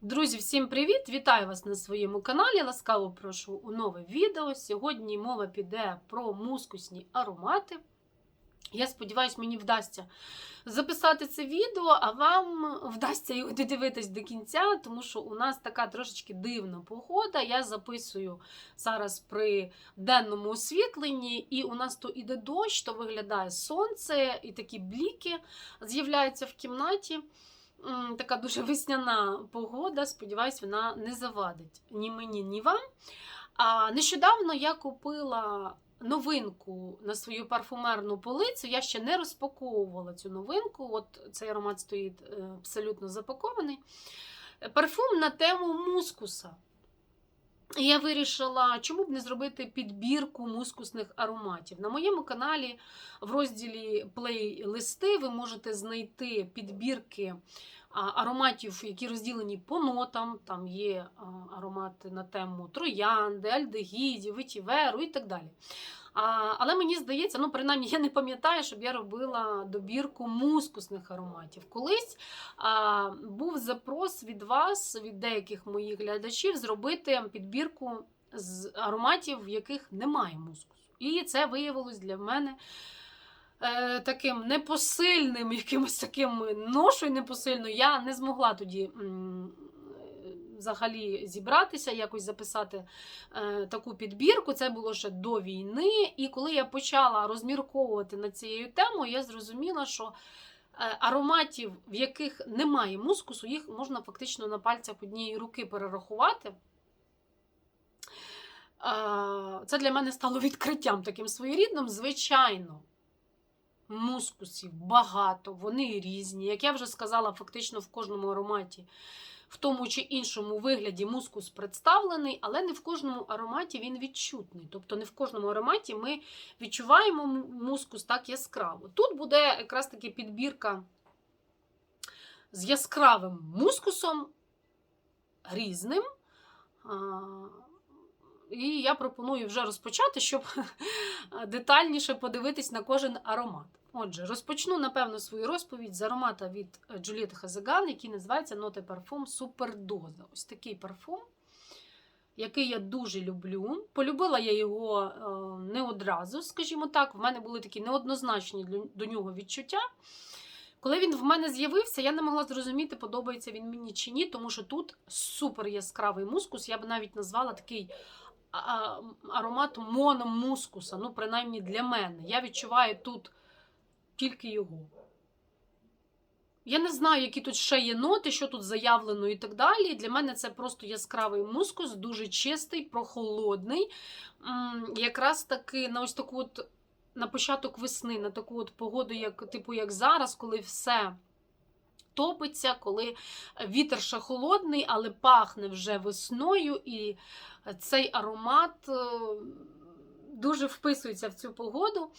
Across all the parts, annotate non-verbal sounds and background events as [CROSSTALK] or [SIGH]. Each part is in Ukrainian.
Друзі, всім привіт! Вітаю вас на своєму каналі. Ласкаво прошу у нове відео. Сьогодні мова піде про мускусні аромати. Я сподіваюся, мені вдасться записати це відео, а вам вдасться його додивитись до кінця, тому що у нас така трошечки дивна погода. Я записую зараз при денному освітленні, і у нас то іде дощ, то виглядає сонце, і такі бліки з'являються в кімнаті. Така дуже весняна погода. Сподіваюсь, вона не завадить ні мені, ні вам. А нещодавно я купила новинку на свою парфумерну полицю. Я ще не розпаковувала цю новинку. От цей аромат стоїть е, абсолютно запакований. Парфум на тему мускуса. І я вирішила, чому б не зробити підбірку мускусних ароматів. На моєму каналі в розділі плейлисти ви можете знайти підбірки ароматів, які розділені по нотам. Там є аромати на тему троянди, альдегідів, ветіверу і так далі. Але мені здається, ну принаймні я не пам'ятаю, щоб я робила добірку мускусних ароматів. Колись а, був запрос від вас, від деяких моїх глядачів, зробити підбірку з ароматів, в яких немає мускусу. І це виявилось для мене е, таким непосильним, якимось таким ношою непосильною. Я не змогла тоді. Взагалі зібратися, якось записати е, таку підбірку. Це було ще до війни. І коли я почала розмірковувати над цією темою, я зрозуміла, що е, ароматів, в яких немає мускусу, їх можна фактично на пальцях однієї руки перерахувати. Е, Це для мене стало відкриттям таким своєрідним. Звичайно, мускусів багато, вони різні. Як я вже сказала, фактично в кожному ароматі, в тому чи іншому вигляді мускус представлений, але не в кожному ароматі він відчутний. Тобто не в кожному ароматі ми відчуваємо мускус так яскраво. Тут буде якраз таки підбірка з яскравим мускусом, різним. І я пропоную вже розпочати, щоб [LAUGHS] детальніше подивитись на кожен аромат. Отже, розпочну, напевно, свою розповідь з аромата від Джулієти Хазаган, який називається Ноте парфум Супердоза. Ось такий парфум, який я дуже люблю. Полюбила я його е, не одразу, скажімо так. В мене були такі неоднозначні до нього відчуття. Коли він в мене з'явився, я не могла зрозуміти, подобається він мені чи ні, тому що тут супер яскравий мускус. Я б навіть назвала такий аромат мономускуса. Ну, принаймні для мене. Я відчуваю тут тільки його. Я не знаю, які тут ще є ноти, що тут заявлено і так далі. Для мене це просто яскравий мускус, дуже чистий, прохолодний. Якраз таки на ось таку от на початок весни, на таку от погоду, як типу як зараз, коли все топиться, коли вітер ще холодний, але пахне вже весною, і цей аромат е, дуже вписується в цю погоду.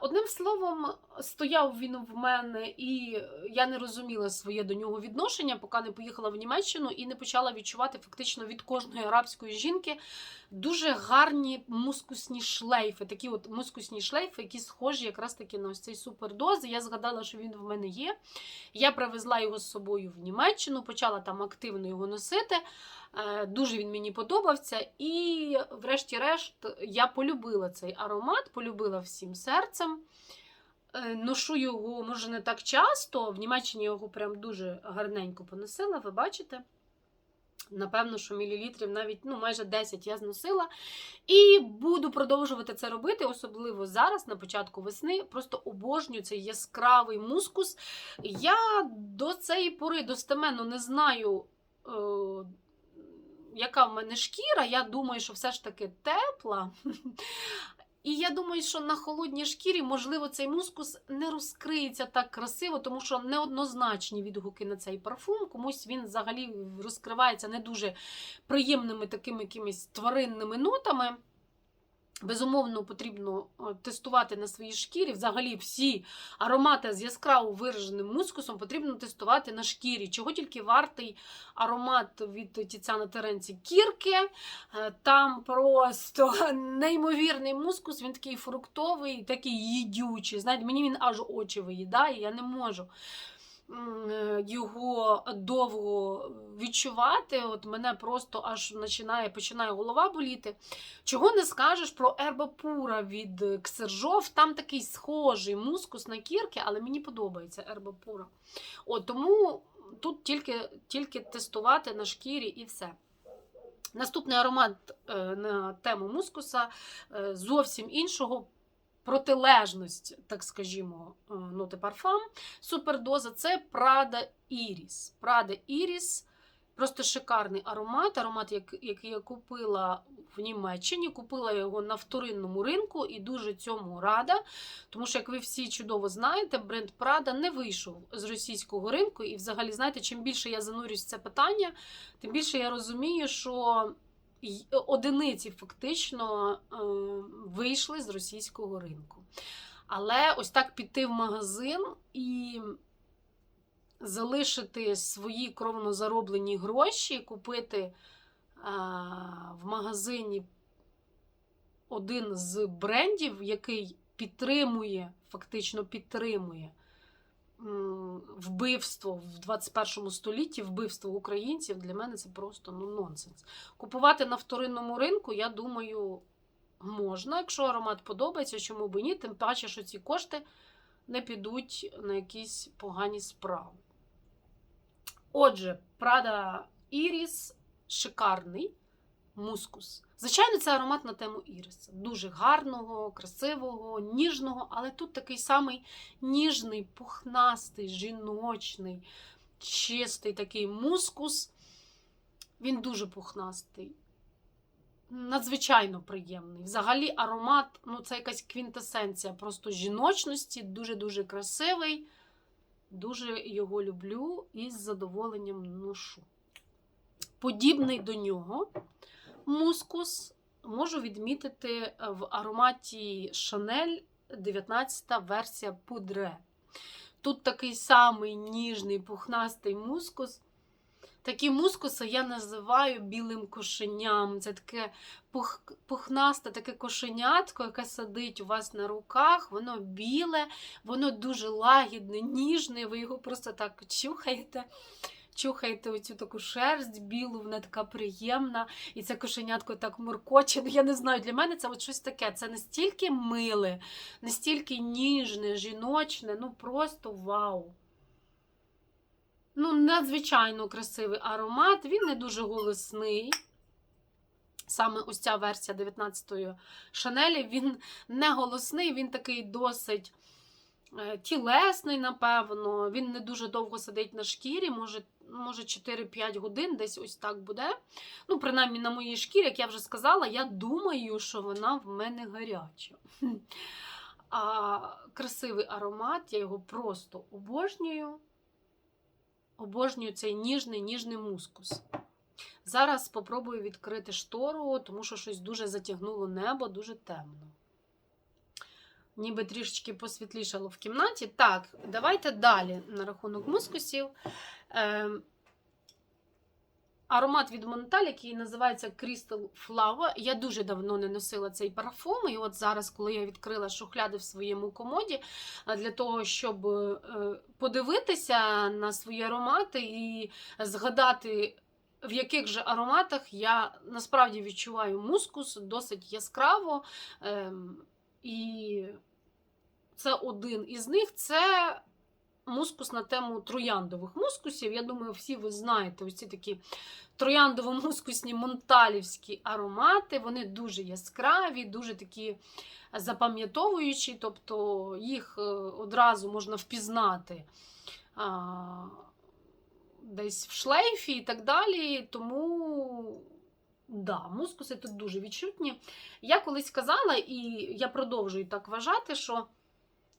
Одним словом, стояв він в мене, і я не розуміла своє до нього відношення, поки не поїхала в Німеччину і не почала відчувати фактично від кожної арабської жінки дуже гарні мускусні шлейфи. Такі от мускусні шлейфи, які схожі якраз таки на ось цей супердоз. Я згадала, що він в мене є. Я привезла його з собою в Німеччину, почала там активно його носити. Е, Дуже він мені подобався. І, врешті-решт, я полюбила цей аромат, полюбила всім серцем. Е, Ношу його, може, не так часто. В Німеччині його прям дуже гарненько поносила, ви бачите. Напевно, що мілілітрів навіть ну, майже 10 я зносила. І буду продовжувати це робити, особливо зараз, на початку весни. Просто обожнюю цей яскравий мускус. Я до цієї пори достеменно не знаю. Е, яка в мене шкіра, я думаю, що все ж таки тепла. [LAUGHS] І я думаю, що на холодній шкірі, можливо, цей мускус не розкриється так красиво, тому що неоднозначні відгуки на цей парфум. Комусь він взагалі розкривається не дуже приємними такими якимись тваринними нотами. Безумовно, потрібно е, тестувати на своїй шкірі. Взагалі, всі аромати з яскраво вираженим мускусом потрібно тестувати на шкірі. Чого тільки вартий аромат від Тіцяна Теренці Кірки. Е, Там просто [LAUGHS] неймовірний мускус, він такий фруктовий, такий їдючий. Знаєте, мені він аж очі виїдає, я не можу. Е, його довго відчувати. От мене просто аж починає, починає голова боліти. Чого не скажеш про ербапура від Ксержов? Там такий схожий мускус на кірки, але мені подобається ербапура. От, тому тут тільки, тільки тестувати на шкірі і все. Наступний аромат е, на тему мускуса е, зовсім іншого. Протилежність, так скажімо, е, ноти парфам, супердоза це Prada Iris. Prada Iris просто шикарний аромат. Аромат, який я купила в Німеччині. Купила його на вторинному ринку і дуже цьому рада. Тому що, як ви всі чудово знаєте, бренд Prada не вийшов з російського ринку. І, взагалі, знаєте, чим більше я занурюсь в це питання, тим більше я розумію, що одиниці фактично е, вийшли з російського ринку. Але ось так піти в магазин і залишити свої кровно зароблені гроші, купити в магазині один з брендів, який підтримує, фактично підтримує вбивство в 21 столітті, вбивство українців, для мене це просто ну, нонсенс. Купувати на вторинному ринку, я думаю, можна, якщо аромат подобається, чому б і ні, тим паче, що ці кошти не підуть на якісь погані справи. Отже, Prada Iris шикарний мускус. Звичайно, це аромат на тему іриса. Дуже гарного, красивого, ніжного, але тут такий самий ніжний, пухнастий, жіночний, чистий такий мускус. Він дуже пухнастий. Надзвичайно приємний. Взагалі, аромат, ну, це якась квінтесенція просто жіночності, дуже-дуже красивий. Дуже його люблю і з задоволенням ношу. Подібний до нього мускус можу відмітити в ароматі Chanel 19 версія Poudre. Тут такий самий ніжний пухнастий мускус. Такі мускуси я називаю білим кошеням. Це таке пух, пухнасте таке кошенятко, яке сидить у вас на руках, воно біле, воно дуже лагідне, ніжне, ви його просто так чухаєте. Чухаєте оцю таку шерсть білу, вона така приємна, і це кошенятко так муркоче. Ну, я не знаю, для мене це от щось таке. Це настільки миле, настільки ніжне, жіночне, ну просто вау. Ну, надзвичайно красивий аромат, він не дуже голосний. Саме ось ця версія 19-ї Шанелі, він не голосний, він такий досить е, тілесний, напевно. Він не дуже довго сидить на шкірі, може, може 4-5 годин, десь ось так буде. Ну, принаймні на моїй шкірі, як я вже сказала, я думаю, що вона в мене гаряча. [LAUGHS] А красивий аромат, я його просто обожнюю. Обожнюю цей ніжний ніжний мускус. Зараз спробую відкрити штору, тому що щось дуже затягнуло небо, дуже темно. Ніби трішечки посвітлішало в кімнаті. Так, давайте далі на рахунок мускусів. Е, аромат від Монталь, який називається Crystal Flower. Я дуже давно не носила цей парфум. І от зараз, коли я відкрила шухляди в своєму комоді, для того, щоб е, подивитися на свої аромати і згадати. В яких же ароматах я насправді відчуваю мускус досить яскраво. Ем, і це один із них це мускус на тему трояндових мускусів. Я думаю, всі ви знаєте ось ці такі трояндово-мускусні монталівські аромати. Вони дуже яскраві, дуже такі запам'ятовуючі, тобто їх е, одразу можна впізнати. Десь в шлейфі і так далі. Тому да, мускуси тут дуже відчутні. Я колись казала, і я продовжую так вважати, що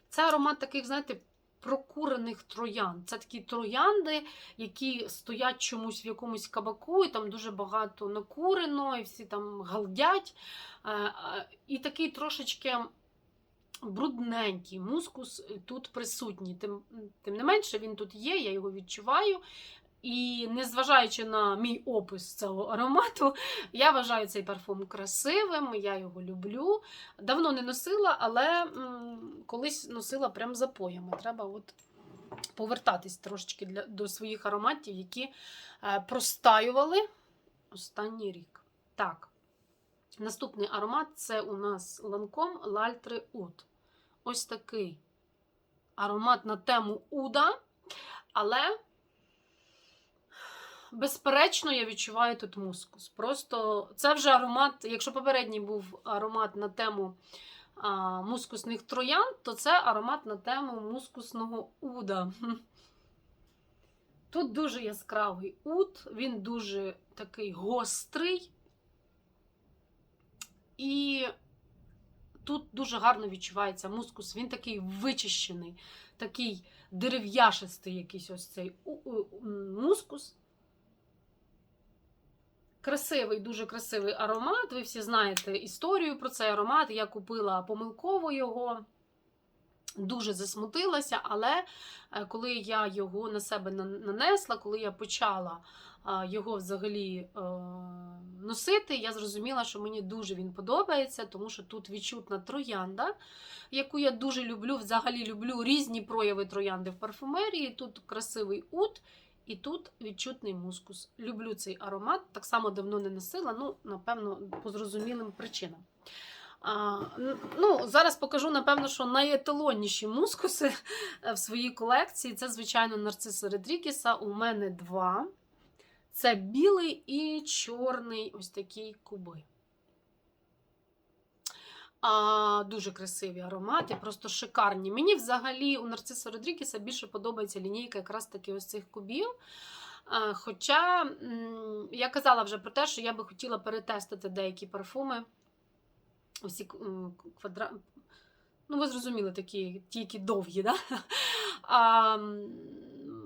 це аромат таких, знаєте, прокурених троян. Це такі троянди, які стоять чомусь в якомусь кабаку, і там дуже багато накурено, і всі там галдять. Е, е, І такий трошечки брудненький мускус тут присутній. Тим, тим не менше, він тут є, я його відчуваю. І незважаючи на мій опис цього аромату, я вважаю цей парфум красивим, я його люблю. Давно не носила, але м, колись носила прям запоями. Треба от повертатись трошечки для, до своїх ароматів, які е, простаювали останній рік. Так, наступний аромат це у нас Ланком Лальтри Уд. Ось такий аромат на тему Уда, але. Безперечно, я відчуваю тут мускус. Просто це вже аромат. Якщо попередній був аромат на тему а, мускусних троян, то це аромат на тему мускусного уда. [LAUGHS] Тут дуже яскравий уд, він дуже такий гострий. І тут дуже гарно відчувається мускус. Він такий вичищений, такий дерев'яшистий якийсь ось цей мускус. Красивий, дуже красивий аромат. Ви всі знаєте історію про цей аромат. Я купила помилково його, дуже засмутилася, але е, коли я його на себе нанесла, коли я почала його взагалі е, носити, я зрозуміла, що мені дуже він подобається, тому що тут відчутна троянда, яку я дуже люблю. Взагалі люблю різні прояви троянди в парфумерії. Тут красивий ут. І тут відчутний мускус. Люблю цей аромат, так само давно не носила, ну, напевно, по зрозумілим причинам. А, ну, зараз покажу, напевно, що найеталонніші мускуси е, в своїй колекції. Це, звичайно, нарциси Редрікіса. У мене два. Це білий і чорний ось такі куби. А, дуже красиві аромати, просто шикарні. Мені взагалі у Нарциса Родрігеса більше подобається лінійка якраз таки ось цих кубів. А, Хоча я казала вже про те, що я би хотіла перетестити деякі парфуми. М, квадра... Ну, ви зрозуміли, такі, ті, які довгі, да? [LAUGHS] А,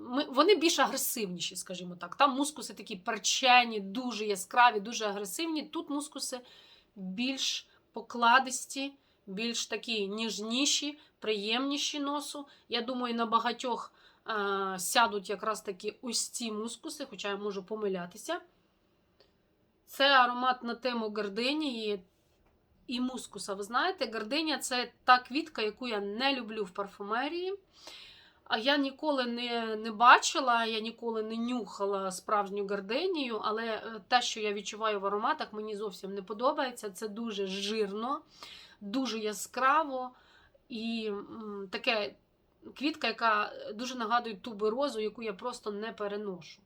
ми, вони більш агресивніші, скажімо так. Там мускуси такі перчені, дуже яскраві, дуже агресивні. Тут мускуси більш покладисті, більш такі ніжніші, приємніші носу. Я думаю, на багатьох е, сядуть якраз такі ось ці мускуси, хоча я можу помилятися. Це аромат на тему гарденії і мускуса. Ви знаєте, гарденія це та квітка, яку я не люблю в парфумерії. А я ніколи не, не бачила, я ніколи не нюхала справжню гарденію, але е, те, що я відчуваю в ароматах, мені зовсім не подобається. Це дуже жирно, дуже яскраво і таке квітка, яка дуже нагадує туберозу, яку я просто не переношу.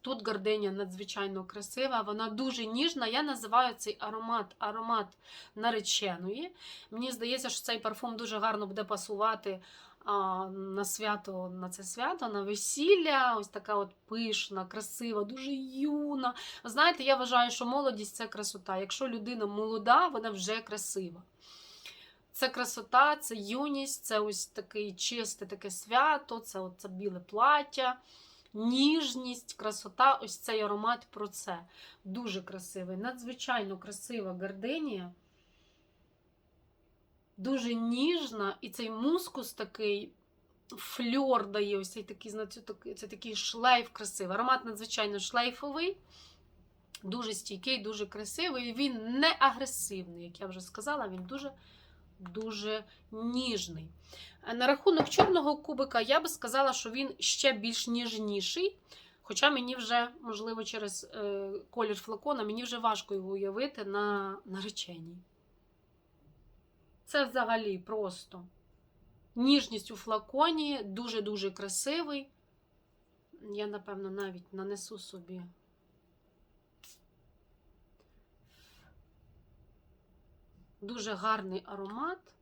Тут гарденія надзвичайно красива, вона дуже ніжна. Я називаю цей аромат аромат нареченої. Мені здається, що цей парфум дуже гарно буде пасувати на свято, на це свято, на весілля. Ось така от пишна, красива, дуже юна. Знаєте, я вважаю, що молодість це красота. Якщо людина молода, вона вже красива. Це красота, це юність, це ось таке чисте таке свято, це, от, біле плаття, ніжність, красота. Ось цей аромат про це. Дуже красивий, надзвичайно красива гарденія. Дуже ніжна, і цей мускус такий фльор дає, ось цей такий, це такий шлейф красивий. Аромат надзвичайно шлейфовий, дуже стійкий, дуже красивий. Він не агресивний, як я вже сказала, він дуже дуже ніжний. На рахунок чорного кубика я би сказала, що він ще більш ніжніший. Хоча мені вже, можливо, через е, колір флакона, мені вже важко його уявити на нареченій. Це взагалі просто ніжність у флаконі, дуже-дуже красивий. Я, напевно, навіть нанесу собі. Дуже гарний аромат.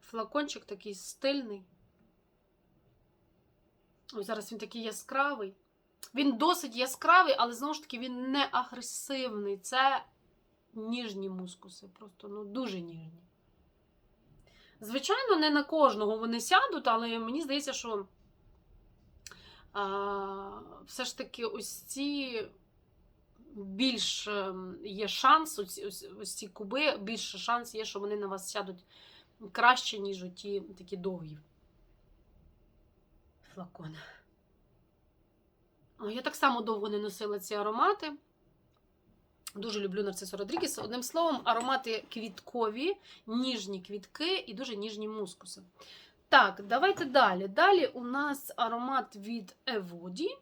Флакончик такий стильний. Ось зараз він такий яскравий. Він досить яскравий, але знову ж таки він не агресивний. Це ніжні мускуси, просто ну, дуже ніжні. Звичайно, не на кожного вони сядуть, але мені здається, що а, все ж таки ось ці більш ем, є шанс, ось, ось, ці куби, більше шанс є, що вони на вас сядуть краще, ніж ті такі довгі флакони. Я так само довго не носила ці аромати. Дуже люблю Нарцису Родрігес. Одним словом, аромати квіткові, ніжні квітки і дуже ніжні мускуси. Так, давайте далі. Далі у нас аромат від Еводі,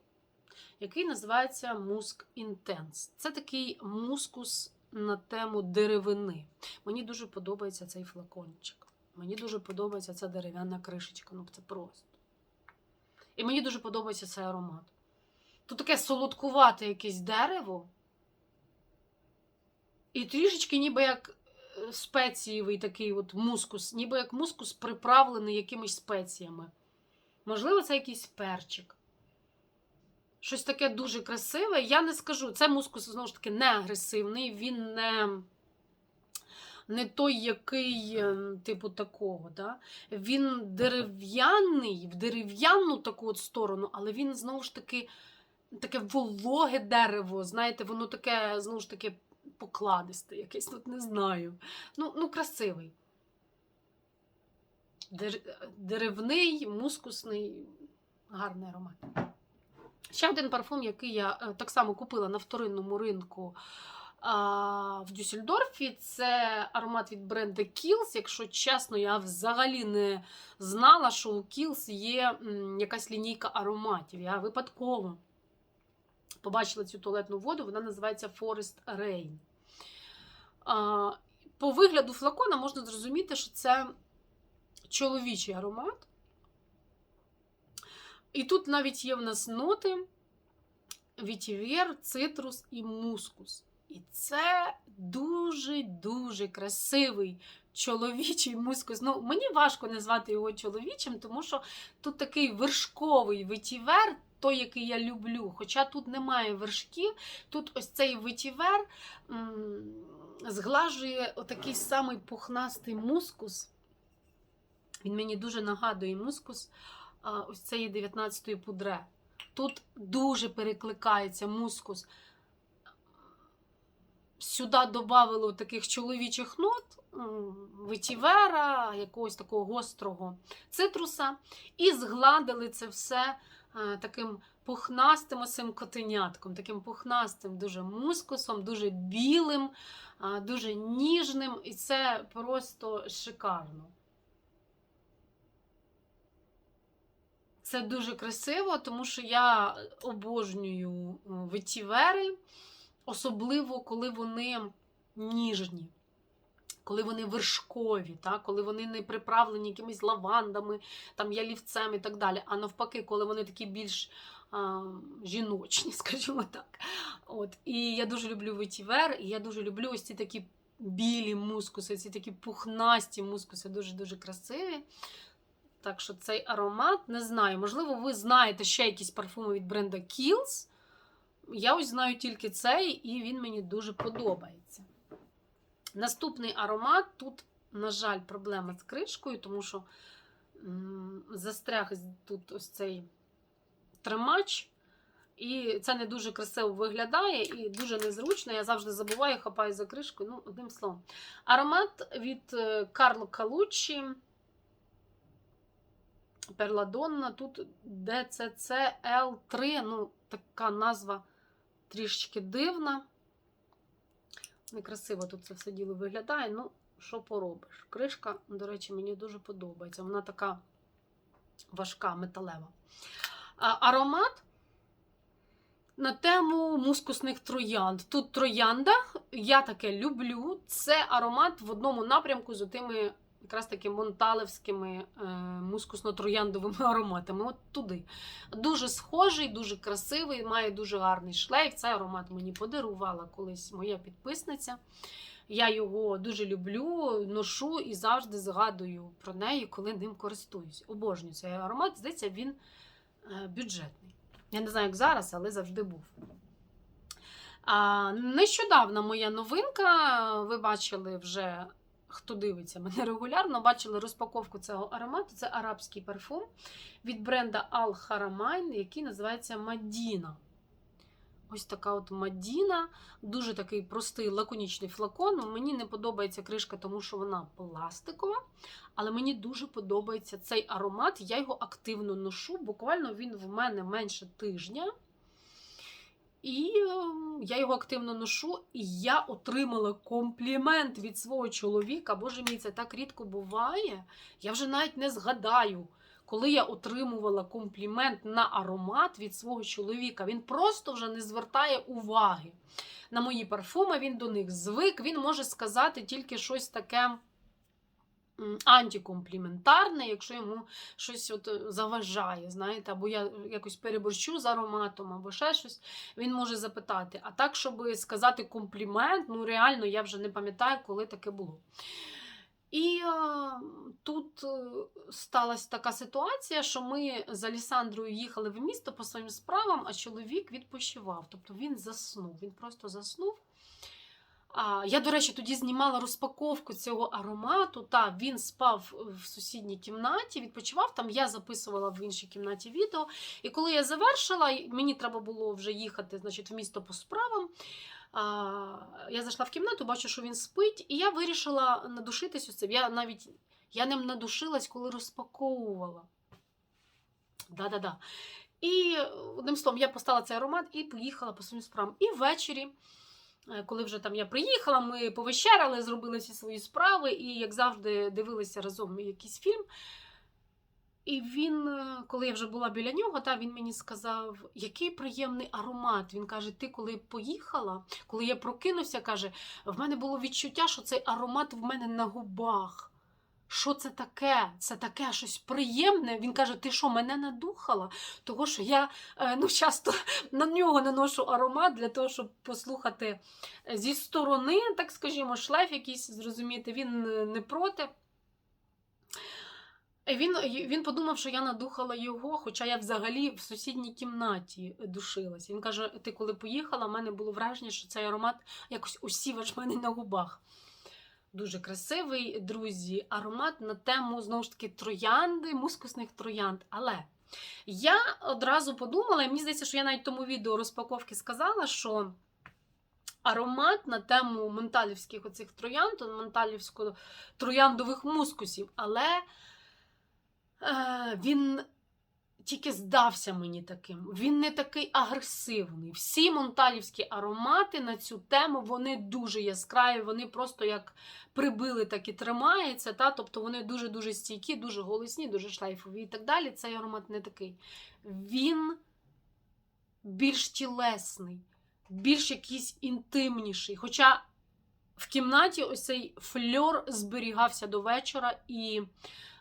який називається Musk Intense. Це такий мускус на тему деревини. Мені дуже подобається цей флакончик. Мені дуже подобається ця дерев'яна кришечка. Ну, це просто. І мені дуже подобається цей аромат. Тут таке солодкувате якесь дерево. І трішечки ніби як е, спецієвий такий от мускус, ніби як мускус приправлений якимись спеціями. Можливо, це якийсь перчик. Щось таке дуже красиве. Я не скажу, це мускус, знову ж таки, не агресивний, він не, не той, який, е, типу, такого. Да? Він дерев'яний, в дерев'яну таку от сторону, але він знову ж таки таке вологе дерево. Знаєте, воно таке, знову ж таки, покладисте, якесь тут не знаю. Ну, ну красивий. Дер... Деревний, мускусний, гарний аромат. Ще один парфум, який я е, так само купила на вторинному ринку а, в Дюссельдорфі, це аромат від бренду Kiehl's. Якщо чесно, я взагалі не знала, що у Kiehl's є якась лінійка ароматів. Я випадково побачила цю туалетну воду, вона називається Forest Rain. По вигляду флакона можна зрозуміти, що це чоловічий аромат. І тут навіть є в нас ноти вітівер, цитрус і мускус. І це дуже-дуже красивий чоловічий мускус. Ну, мені важко назвати його чоловічим, тому що тут такий вершковий витівер, той, який я люблю. Хоча тут немає вершків, тут ось цей витівер м, зглажує отакий самий пухнастий мускус. Він мені дуже нагадує мускус ось цієї 19-ї пудре. Тут дуже перекликається мускус. Сюди додали таких чоловічих нот, м, ветівера, якогось такого гострого цитруса, і згладили це все е, таким пухнастим осим котенятком, таким пухнастим дуже мускусом, дуже білим, дуже ніжним, і це просто шикарно. Це дуже красиво, тому що я обожнюю ветівери, особливо коли вони ніжні, коли вони вершкові, так? коли вони не приправлені якимись лавандами, там, ялівцем і так далі. А навпаки, коли вони такі більш жіночні, [LAUGHS] скажімо так. От. І я дуже люблю ветівер, і я дуже люблю ось ці такі білі мускуси, ці такі пухнасті мускуси, дуже-дуже красиві. Так що цей аромат, не знаю, можливо, ви знаєте ще якісь парфуми від бренда Kiehl's. Я ось знаю тільки цей, і він мені дуже подобається. Наступний аромат. Тут, на жаль, проблема з кришкою, тому що застряг тут ось цей тримач. І це не дуже красиво виглядає і дуже незручно. Я завжди забуваю, хапаю за кришку. Ну, одним словом. Аромат від е, Карло Калуччі. Перладонна, тут DCCL3, ну, така назва трішечки дивна. Некрасиво тут це все діло виглядає. Ну, що поробиш? Кришка, до речі, мені дуже подобається. Вона така важка, металева. Аромат на тему мускусних троянд. Тут троянда, я таке люблю. Це аромат в одному напрямку з тими якраз таки монталевськими е, мускусно-трояндовими [LAUGHS] ароматами. От туди. Дуже схожий, дуже красивий, має дуже гарний шлейф. Цей аромат мені подарувала колись моя підписниця. Я його дуже люблю, ношу і завжди згадую про неї, коли ним користуюсь. Обожнюю цей аромат, здається, він бюджетний. Я не знаю, як зараз, але завжди був. А, Нещодавно моя новинка, ви бачили вже хто дивиться мене регулярно, бачили розпаковку цього аромату. Це арабський парфум від бренда Al Haramain, який називається Мадіна. Ось така от Мадіна, дуже такий простий лаконічний флакон. Мені не подобається кришка, тому що вона пластикова. Але мені дуже подобається цей аромат. Я його активно ношу. Буквально він в мене менше тижня. І е, я його активно ношу, і я отримала комплімент від свого чоловіка. Боже мій, це так рідко буває. Я вже навіть не згадаю, коли я отримувала комплімент на аромат від свого чоловіка. Він просто вже не звертає уваги на мої парфуми, він до них звик, він може сказати тільки щось таке. Антикомпліментарне, якщо йому щось от е, заважає, знаєте, або я якось переборщу з ароматом, або ще щось, він може запитати. А так, щоб сказати комплімент, ну реально я вже не пам'ятаю, коли таке було. І тут е, сталася така ситуація, що ми з Алісандрою їхали в місто по своїм справам, а чоловік відпочивав. Тобто він заснув, він просто заснув. А, я, до речі, тоді знімала розпаковку цього аромату. Та він спав в сусідній кімнаті, відпочивав там. Я записувала в іншій кімнаті відео. І коли я завершила, мені треба було вже їхати значить, в місто по справам. Я зайшла в кімнату, бачу, що він спить, і я вирішила надушитись цим. Я навіть я ним надушилась, коли розпаковувала. Да-да-да. І одним словом, я поставила цей аромат і поїхала по своїм справам. І ввечері. Е, Коли вже там я приїхала, ми повечеряли, зробили всі свої справи, і, як завжди, дивилися разом якийсь фільм. І він, е, коли я вже була біля нього, та, він мені сказав, який приємний аромат. Він каже: Ти коли поїхала, коли я прокинувся, каже, в мене було відчуття, що цей аромат в мене на губах. Що це таке? Це таке щось приємне. Він каже: Ти що, мене надухала? Того, що я е, ну, часто на нього наношу аромат для того, щоб послухати е, зі сторони, так скажімо, шлейф якийсь зрозуміти, він не проти. І Він, він подумав, що я надухала його, хоча я взагалі в сусідній кімнаті душилася. Він каже: ти коли поїхала, в мене було враження, що цей аромат якось усів аж мене на губах. Дуже красивий, друзі, аромат на тему знову ж таки троянди, мускусних троянд. Але я одразу подумала, і мені здається, що я навіть в тому відео розпаковки сказала, що аромат на тему менталівських оцих троянд, менталівсько-трояндових мускусів, але е, він тільки здався мені таким. Він не такий агресивний. Всі монталівські аромати на цю тему вони дуже яскраві, вони просто як прибили, так і тримаються. Та? Тобто вони дуже-дуже стійкі, дуже голосні, дуже шлейфові і так далі. Цей аромат не такий. Він більш тілесний, більш якийсь інтимніший. Хоча в кімнаті ось цей фльор зберігався до вечора і.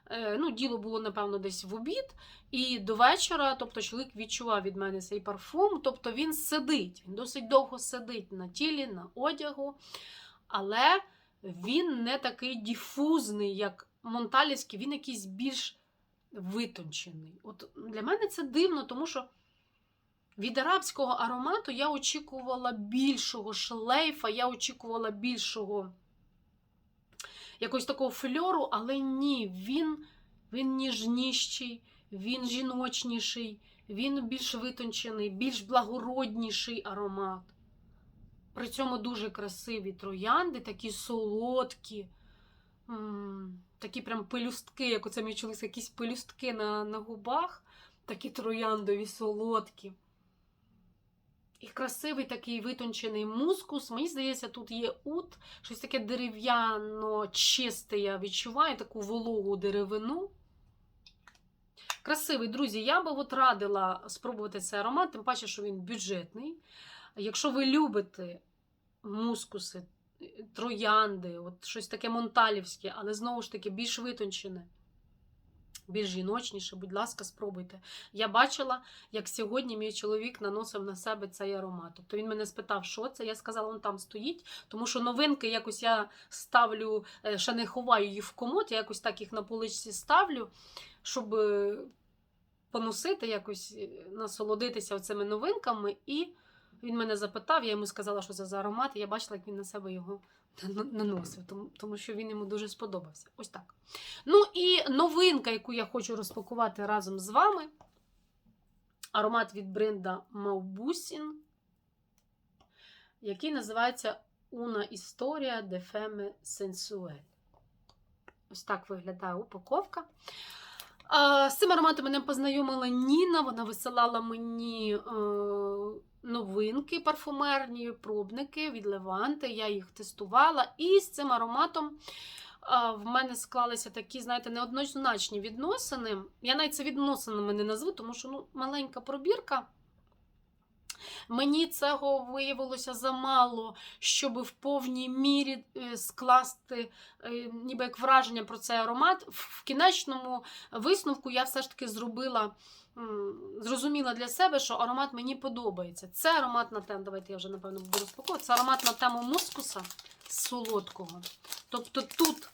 Е, Ну, діло було, напевно, десь в обід, і до вечора, тобто, чоловік відчував від мене цей парфум. Тобто він сидить, він досить довго сидить на тілі, на одягу, але він не такий діфузний, як Монталівський, він якийсь більш витончений. От Для мене це дивно, тому що від арабського аромату я очікувала більшого шлейфа, я очікувала більшого якогось такого фльору, але ні, він, він ніжніший, він жіночніший, він більш витончений, більш благородніший аромат. При цьому дуже красиві троянди, такі солодкі, такі прям пелюстки, як оце мій чоловік, якісь пелюстки на, на губах, такі трояндові, солодкі. І красивий такий витончений мускус. Мені здається, тут є ут, щось таке дерев'яно чисте, я відчуваю таку вологу деревину. Красивий, друзі, я би от радила спробувати цей аромат, тим паче, що він бюджетний. Якщо ви любите мускуси, троянди, от щось таке монталівське, але знову ж таки більш витончене, більш жіночніше, будь ласка, спробуйте. Я бачила, як сьогодні мій чоловік наносив на себе цей аромат. Тобто він мене спитав, що це. Я сказала, він там стоїть, тому що новинки якось я ставлю, е, ще не ховаю їх в комод, я якось так їх на поличці ставлю, щоб е, поносити, якось е, насолодитися цими новинками. І він мене запитав, я йому сказала, що це за аромат, я бачила, як він на себе його [LAUGHS] наносив, тому, що він йому дуже сподобався. Ось так. Ну і новинка, яку я хочу розпакувати разом з вами. Аромат від бренда Maubusin, який називається Una Historia de Femme Sensuelle. Ось так виглядає упаковка. З цим ароматом мене познайомила Ніна. Вона висилала мені е, новинки парфумерні, пробники від Леванти. Я їх тестувала. І з цим ароматом в мене склалися такі, знаєте, неоднозначні відносини. Я навіть це відносинами не назву, тому що ну, маленька пробірка. Мені цього виявилося замало, щоб в повній мірі е, скласти е, ніби як враження про цей аромат. В кінечному висновку я все ж таки зробила, зрозуміла для себе, що аромат мені подобається. Це аромат на тему, давайте я вже напевно буду розпаковувати. Це аромат на тему мускуса солодкого. Тобто тут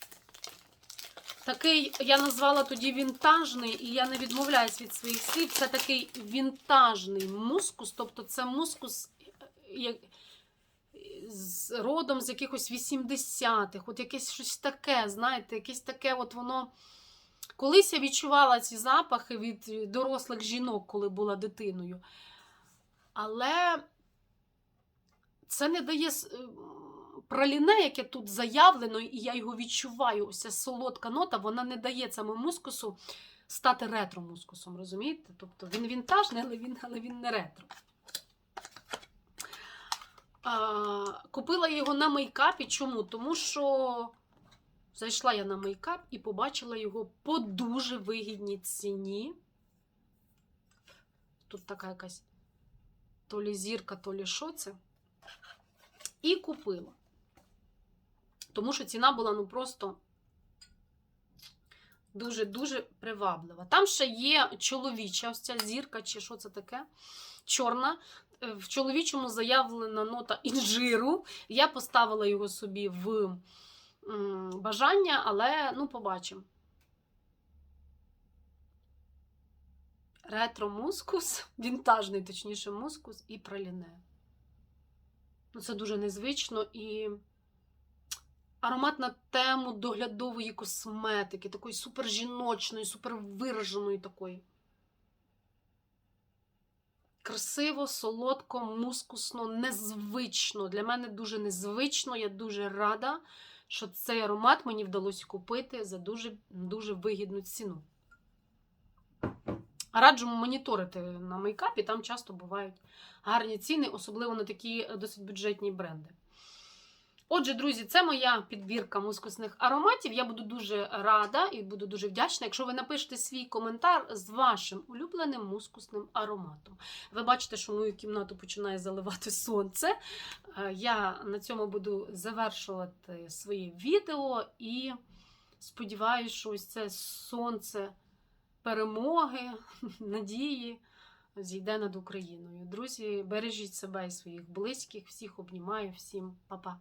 такий, я назвала тоді вінтажний, і я не відмовляюсь від своїх слів. Це такий вінтажний мускус, тобто це мускус е, як- з родом з якихось 80-х, от якесь щось таке, знаєте, якесь таке, от воно. Колись я відчувала ці запахи від дорослих жінок, коли була дитиною. Але це не дає е, праліне, яке тут заявлено, і я його відчуваю. Ось ця солодка нота, вона не дає цьому мускусу стати ретро-мускусом, розумієте? Тобто він вінтажний, але він, але він не ретро. А, купила його на мейкапі. Чому? Тому що зайшла я на мейкап і побачила його по дуже вигідній ціні. Тут така якась то лі зірка, то лі що це. І купила. Тому що ціна була ну просто дуже-дуже приваблива. Там ще є чоловіча ось ця зірка, чи що це таке? Чорна. Е, В чоловічому заявлена нота інжиру. Я поставила його собі в бажання, але ну, побачимо. Ретро-мускус, [LAUGHS] вінтажний, точніше, мускус і праліне. Ну, це дуже незвично і аромат на тему доглядової косметики, такої супержіночної, супервираженої такої. Красиво, солодко, мускусно, незвично. Для мене дуже незвично. Я дуже рада, що цей аромат мені вдалося купити за дуже, дуже вигідну ціну. Раджу моніторити на мейкапі, там часто бувають гарні ціни, особливо на такі е, досить бюджетні бренди. Отже, друзі, це моя підбірка мускусних ароматів. Я буду дуже рада і буду дуже вдячна, якщо ви напишете свій коментар з вашим улюбленим мускусним ароматом. Ви бачите, що мою кімнату починає заливати сонце. Е, Я на цьому буду завершувати своє відео і сподіваюся, що ось це сонце перемоги, [LAUGHS] надії зійде над Україною. Друзі, бережіть себе і своїх близьких, всіх обнімаю, всім па-па.